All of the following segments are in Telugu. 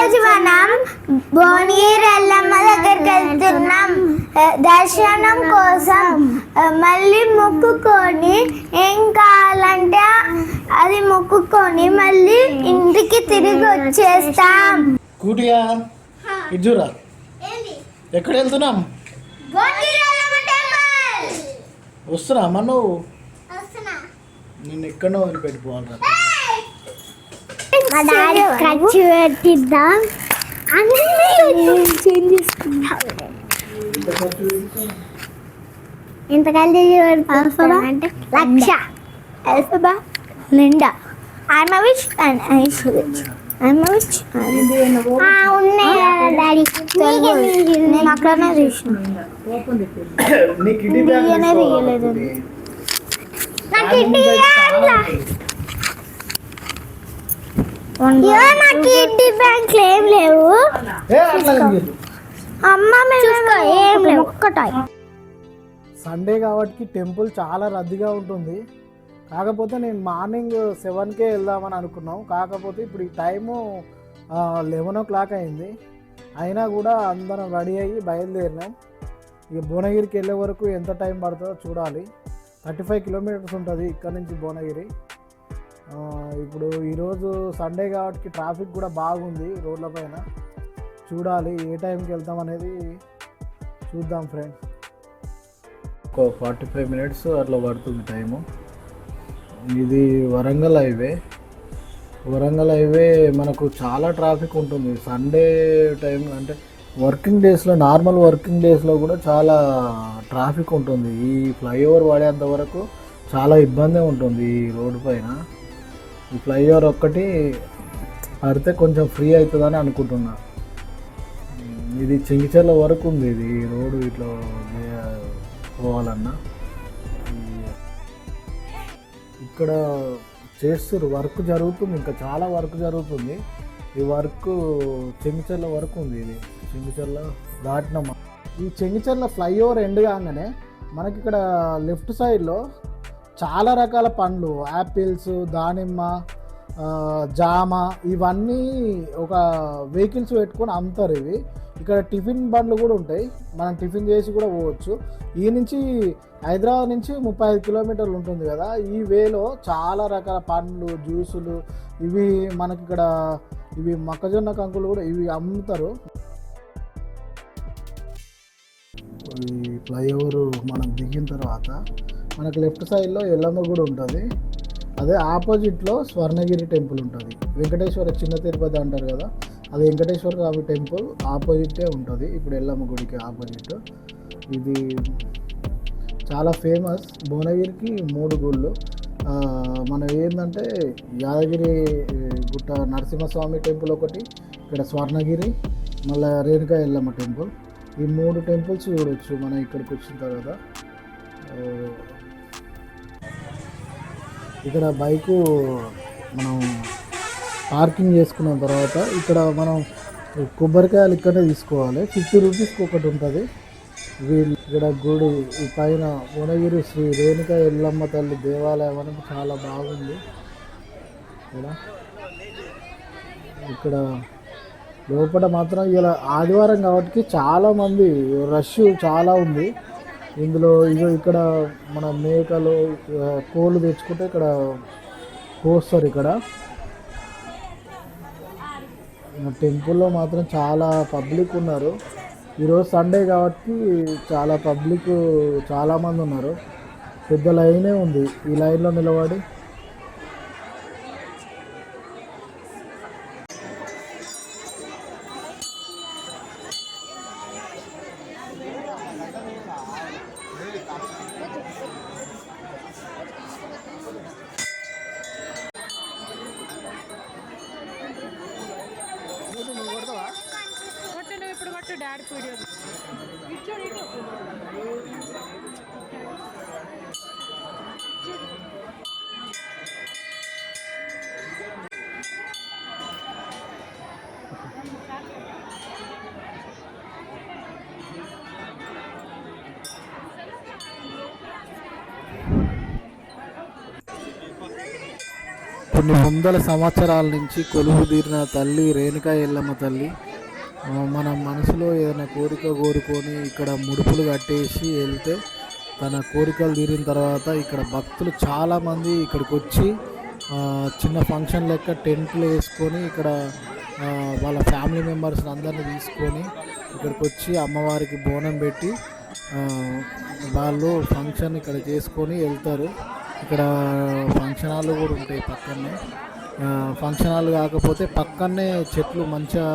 ఈరోజు మనం భువనగిరి ఎల్లమ్మ దగ్గరికి వెళ్తున్నాం. దర్శనం కోసం మళ్ళీ మొక్కుకొని ఏం కావాలంటే అది మొక్కుకొని మళ్ళీ ఇంటికి తిరిగి వచ్చేస్తాం. కూటిగా ఇజ్జురా? ఎక్కడ వెళ్తున్నాం? వస్తున్నా నువ్వు? నిన్ను ఎక్కడో వదిలిపెట్టిపోవాలి మా డాడీ ఖర్చు పెట్టిద్దాం. అన్నీ చేంజ్ చేసుకుంటాం ఎంత కలిసి అంటే లక్ష. అల్ఫబా? నిండా. ఐఎమ్ విచ్ అండ్ ఐస్ విచ్ ఐఎమ్ విచ్ ఉన్నాయి డాడీ. నేను అక్కడనే చూసిన. నీ కిడ్నీ తీయనే తీయలేదు. నాకు ఇడ్లీ అయ్యో నాకు బ్యాంక్లు ఏం లేవు. అమ్మ మేము ఏం లేవు. ఒక్కటాయి సండే కాబట్టి టెంపుల్ చాలా రద్దీగా ఉంటుంది. కాకపోతే నేను మార్నింగ్ సెవెన్కే వెళ్దామని అనుకున్నాం. కాకపోతే ఇప్పుడు ఈ టైము లెవెన్ ఓ క్లాక్ అయింది. అయినా కూడా అందరం రెడీ అయ్యి బయలుదేరినాం. ఇక భువనగిరికి వెళ్ళే వరకు ఎంత టైం పడుతుందో చూడాలి. థర్టీ ఫైవ్ కిలోమీటర్స్ ఉంటుంది ఇక్కడ నుంచి భువనగిరి. ఇప్పుడు ఈరోజు సండే కాబట్టి ట్రాఫిక్ కూడా బాగుంది రోడ్ల పైన. చూడాలి ఏ టైంకి వెళ్తాం అనేది చూద్దాం ఫ్రెండ్స్ ఒక ఫార్టీ ఫైవ్ మినిట్స్ అట్లా పడుతుంది టైము ఇది వరంగల్ హైవే వరంగల్ హైవే మనకు చాలా ట్రాఫిక్ ఉంటుంది. సండే టైం అంటే వర్కింగ్ డేస్లో నార్మల్ వర్కింగ్ డేస్లో కూడా చాలా ట్రాఫిక్ ఉంటుంది. ఈ ఫ్లైఓవర్ వాడేంత వరకు చాలా ఇబ్బంది ఉంటుంది ఈ రోడ్డు పైన. ఫ్లైఓవర్ ఒక్కటి అడితే కొంచెం ఫ్రీ అవుతుందని అనుకుంటున్నా. ఇది చెంగిచెర్ల వరకు ఉంది ఇది ఈ రోడ్డు ఇట్లా పోవాలన్నా. ఇక్కడ చేస్తారు వర్క్ జరుగుతుంది ఇంకా చాలా వర్క్ జరుగుతుంది. ఈ వర్క్ చెంగిచెర్ల వరకు ఉంది ఇది చెంగిచెర్ల దాటినమ్మ ఈ చెంగిచెర్ల ఫ్లైఓవర్ ఎండ్ కాగానే మనకి ఇక్కడ లెఫ్ట్ సైడ్లో చాలా రకాల పండ్లు. యాపిల్స్ దానిమ్మ జామ ఇవన్నీ ఒక వెహికల్స్ పెట్టుకొని అమ్ముతారు ఇవి. ఇక్కడ టిఫిన్ బండ్లు కూడా ఉంటాయి. మనం టిఫిన్ చేసి కూడా పోవచ్చు. ఈ నుంచి హైదరాబాద్ నుంచి ముప్పై ఐదు కిలోమీటర్లు ఉంటుంది కదా. ఈ వేలో చాలా రకాల పండ్లు జ్యూసులు ఇవి మనకి ఇక్కడ ఇవి మొక్కజొన్న కంకులు కూడా ఇవి అమ్ముతారు. ఈ ఫ్లైఓవర్ మనం దిగిన తర్వాత మనకు లెఫ్ట్ సైడ్లో ఎల్లమ్మ గుడి ఉంటుంది. అదే ఆపోజిట్లో స్వర్ణగిరి టెంపుల్ ఉంటుంది. వెంకటేశ్వర చిన్న తిరుపతి అంటారు కదా అది వెంకటేశ్వర స్వామి టెంపుల్ ఆపోజిటే ఉంటుంది. ఇప్పుడు ఎల్లమ్మ గుడికి ఆపోజిట్ ఇది చాలా ఫేమస్ భువనగిరికి మూడు గుళ్ళు. మనం ఏంటంటే యాదగిరి గుట్ట నరసింహస్వామి టెంపుల్ ఒకటి ఇక్కడ స్వర్ణగిరి మళ్ళీ రేణుకా ఎల్లమ్మ టెంపుల్ ఈ మూడు టెంపుల్స్ చూడవచ్చు మనం ఇక్కడికి వచ్చిన తర్వాత. ఇక్కడ బైకు మనం పార్కింగ్ చేసుకున్న తర్వాత ఇక్కడ మనం కొబ్బరికాయలు ఇక్కడే తీసుకోవాలి. ఫిఫ్టీ రూపీస్కి ఒకటి ఉంటుంది. వీళ్ళు ఇక్కడ గుడి ఈ పైన భువనగిరి శ్రీ రేణుక ఎల్లమ్మ తల్లి దేవాలయం అనేది చాలా బాగుంది. ఇక్కడ ఇక్కడ లోపల మాత్రం ఇలా ఆదివారం కాబట్టి చాలా మంది రష్ చాలా ఉంది. ఇందులో ఇగో ఇక్కడ మన మేకలు కోళ్ళు తెచ్చుకుంటే ఇక్కడ కోస్తారు ఇక్కడ. టెంపుల్లో మాత్రం చాలా పబ్లిక్ ఉన్నారు. ఈరోజు సండే కాబట్టి చాలా పబ్లిక్ చాలామంది ఉన్నారు. పెద్ద లైనే ఉంది. ఈ లైన్లో నిలబడి కొన్ని వందల సంవత్సరాల నుంచి కొలువుదీరిన తల్లి రేణుకా ఎల్లమ్మ తల్లి మన మనసులో ఏదైనా కోరిక కోరుకొని ఇక్కడ ముడుపులు కట్టేసి వెళ్తే తన కోరికలు తీరిన తర్వాత ఇక్కడ భక్తులు చాలామంది ఇక్కడికి వచ్చి చిన్న ఫంక్షన్ లెక్క టెంట్లు వేసుకొని ఇక్కడ వాళ్ళ ఫ్యామిలీ మెంబర్స్ అందరిని తీసుకొని ఇక్కడికి వచ్చి అమ్మవారికి బోనం పెట్టి వాళ్ళు ఫంక్షన్ ఇక్కడ చేసుకొని వెళ్తారు. ఇక్కడ ఫంక్షన్ హాల్ కూడా ఉంటాయి పక్కనే. ఫంక్షన్ హాల్ కాకపోతే పక్కనే చెట్లు మంచిగా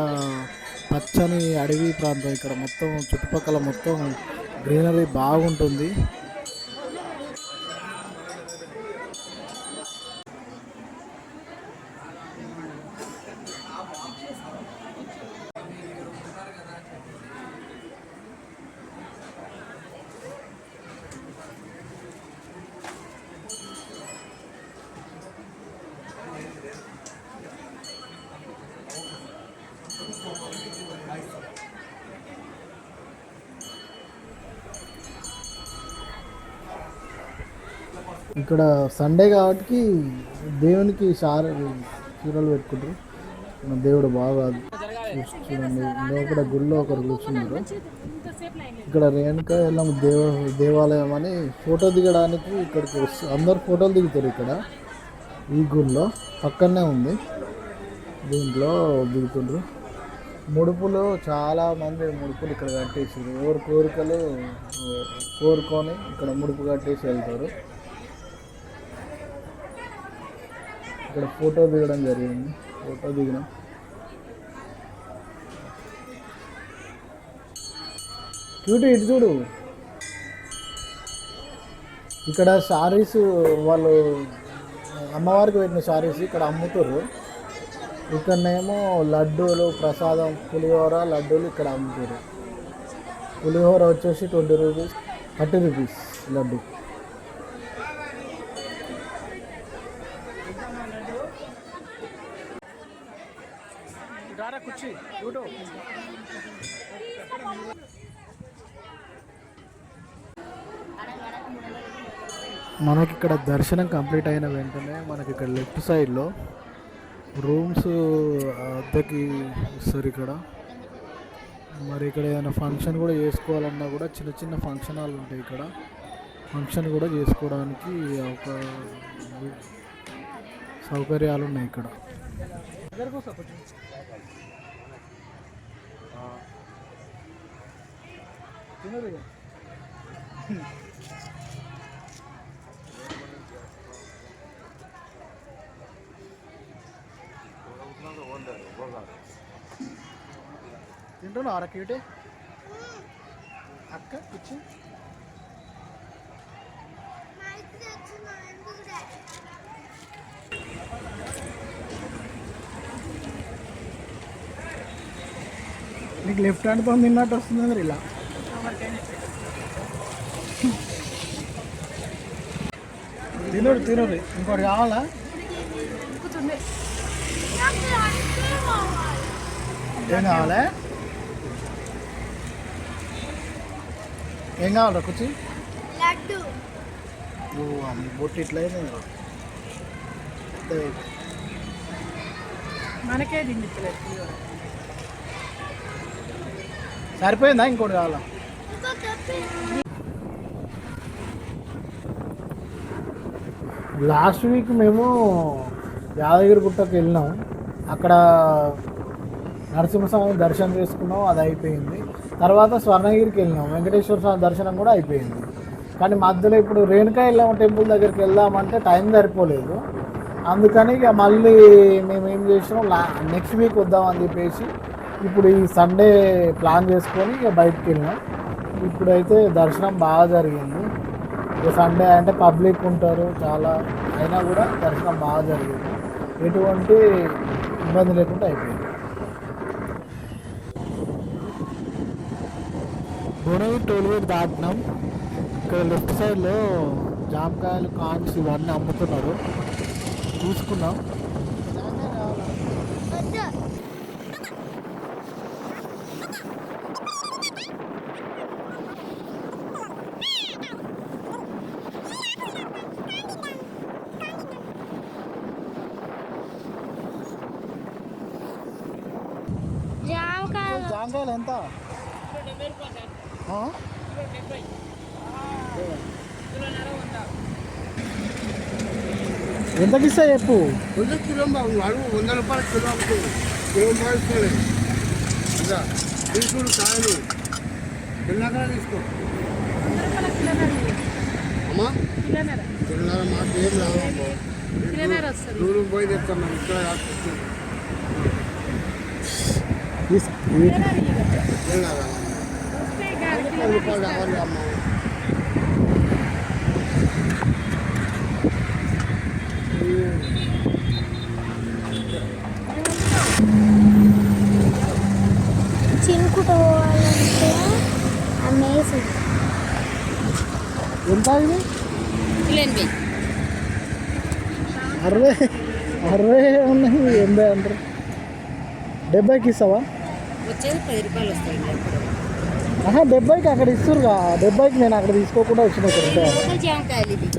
పచ్చని అడవి ప్రాంతం. ఇక్కడ మొత్తం చుట్టుపక్కల మొత్తం గ్రీనరీ బాగుంటుంది. ఇక్కడ సండే కాబట్టి దేవునికి షార చీరలు పెట్టుకుంటారు. మన దేవుడు బాగా చూడండి లోపల గుళ్ళో ఒకరు కూర్చున్నారు. ఇక్కడ రేణుక ఎల్లమ్మ దేవ దేవాలయం అని ఫోటో దిగడానికి ఇక్కడికి వస్తు అందరు ఫోటోలు దిగుతారు ఇక్కడ. ఈ గుళ్ళో పక్కనే ఉంది. దీంట్లో దిగుతుండ్రు. ముడుపులు చాలా మంది ముడుపులు ఇక్కడ కట్టేసారు ఎవరు కోరికలు కోరుకొని ఇక్కడ ముడుపు కట్టేసి వెళ్తారు. ఇక్కడ ఫోటో దిగడం జరిగింది. ఫోటో దిగినాం. చూడు ఇటు చూడు. ఇక్కడ శారీస్ వాళ్ళు అమ్మవారికి పెట్టిన శారీస్ ఇక్కడ అమ్ముతారు ఇక్కడనేమో లడ్డూలు ప్రసాదం పులిహోర లడ్డూలు ఇక్కడ అమ్ముతారు పులిహోర వచ్చేసి twenty rupees thirty rupees laddu. మనకి ఇక్కడ దర్శనం కంప్లీట్ అయిన వెంటనే మనకి ఇక్కడ లెఫ్ట్ సైడ్లో రూమ్స్ అద్దెకి ఇస్తారు ఇక్కడ. మరి ఇక్కడ ఏదైనా ఫంక్షన్ కూడా చేసుకోవాలన్నా కూడా చిన్న చిన్న ఫంక్షన్ హాల్ ఉంటాయి ఇక్కడ. ఫంక్షన్ కూడా చేసుకోవడానికి ఒక సౌకర్యాలు ఉన్నాయి ఇక్కడ. తింటున్నావు అర క్యూటే? అక్క కూర్చో నీకు లెఫ్ట్ హ్యాండ్తో తిన్నట్టు వస్తుంది మరి ఇలా. తినరు తినరు ఇంకోటి కావాలా ఏం కావాలా ఏం కావాలా కూర్చి లడ్డు నువ్వు అమ్మ బొట్టు ఇట్లయితే మనకే దిండిచ్చలేదు సరిపోయిందా ఇంకోటి కావాలా లాస్ట్ వీక్ మేము యాదగిరి గుట్టకు వెళ్ళినాం. అక్కడ నరసింహస్వామి దర్శనం చేసుకున్నాం అది అయిపోయింది. తర్వాత స్వర్ణగిరికి వెళ్ళినాం. వెంకటేశ్వర స్వామి దర్శనం కూడా అయిపోయింది. కానీ మధ్యలో ఇప్పుడు రేణుకా వెళ్ళాం టెంపుల్ దగ్గరికి వెళ్దామంటే టైం సరిపోలేదు. అందుకని ఇక మళ్ళీ మేము ఏం చేసినాం లా నెక్స్ట్ వీక్ వద్దామని చెప్పేసి ఇప్పుడు ఈ సండే ప్లాన్ చేసుకొని ఇక బయటకు వెళ్ళినాం. ఇప్పుడైతే దర్శనం బాగా జరిగింది. సండే అంటే పబ్లిక్ ఉంటారు చాలా. అయినా కూడా దర్శనం బాగా జరిగింది. ఎటువంటి ఇబ్బంది లేకుండా అయిపోయింది. గుణవి టోల్గేట్ దాటినాం. ఇక్కడ లెఫ్ట్ సైడ్లో జామకాయలు కాన్స్ ఇవన్నీ అమ్ముతున్నారు. చూసుకున్నాం ఎంతకి ఇస్తా చెప్పు? వంద కిలో బాబు అడుగు వంద రూపాయల కిలో అమ్ముతుంది కిలో భావిస్తలేదు ఇంకా తీసుకుడు కాయలు. తిన్నాక తీసుకో. అమ్మా? కిలోన్నర మాకు ఏం రావు కిలోన్నర దూరం పోయి తెస్తాం ఇక్కడ కాదు తెచ్చేది. తీస్- ఇవి కిలోన్నర ఇవ్వండి. తిన్నాక వస్తే ఇక అర పది కిలోన్నర రూపాయలు కావాలి అమ్మ చింకుట పోవాలంటే అమేజింగ్ ఎంత ఇది కిలో ఎనభై అరవై అరవై ఉన్నాయి ఎనభై అంటారు డెబ్బైకి ఇస్తావా వచ్చేది పది రూపాయలు ఆహా డెబ్బైకి అక్కడ ఇస్తురుగా డెబ్బైకి నేను అక్కడ తీసుకోకుండా వచ్చిన లోకల్ జామకాయలు ఇది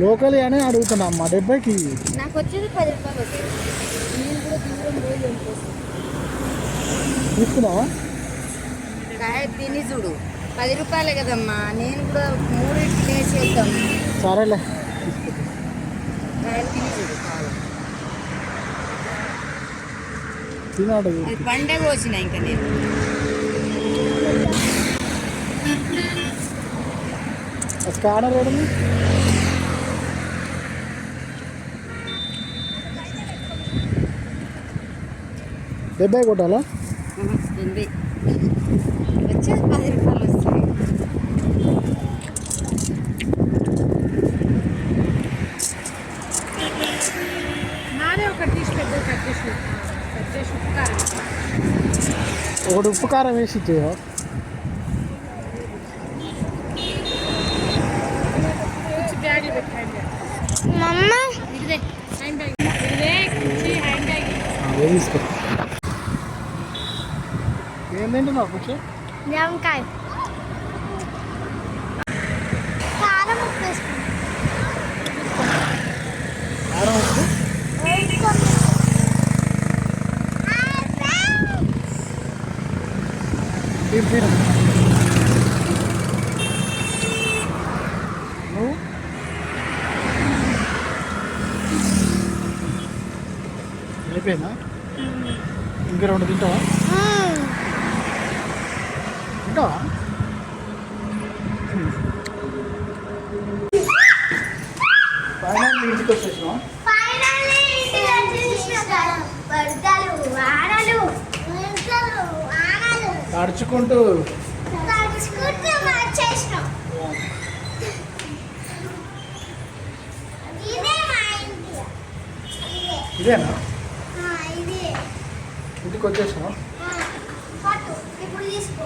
లోకల్ అని అడుగుతున్నా అమ్మా డెబ్బైకి. నాకు వచ్చేది పది రూపాయలు వస్తాయి. నేను కూడా దూరం పోయి కొనుక్కొస్తాను. తీసుకున్నావా? కాయ తిని చూడు. పది రూపాయలే కదమ్మా నేను కూడా మూడింటికి వేసి సరేలే. తిని చూడు కావాలి తినాడు అది పండే కోసిన ఇంకా నేను. స్కానర్ ఏడుంది డెబ్బై కొట్టాలా? ఎనభై వచ్చేది పది రూపాయలు వస్తాయి నాదే ఒకటి తీసి పెద్ద కట్ చేసి కట్ చేసి ఉప్పు కారం ఒకటి ఉప్పు కారం వేసి ఇచ్చేయో కుర్చీ బ్యాగ్లో పెట్టి హ్యాండ్ బ్యాగ్ మమ్మ ఇదే హ్యాండ్ బ్యాగ్ ఇదే కుర్చీ హ్యాండ్ బ్యాగ్ ఏం తీసుకో ఏం తింటున్నావు కూర్చో జామకాయ కారం ఉప్పు వేసుకుంటాం కారం ఉప్పు తిను తిను నువ్వు అయిపోయిందా? ఇంకా రెండు తింటావా? తింటావా? ఫైనల్ ఇంటికి వచ్చేసినావా తడుచుకుంటూ. ఇదేనా? ఇంటికి పట్టు. ఇప్పుడు తీసుకో.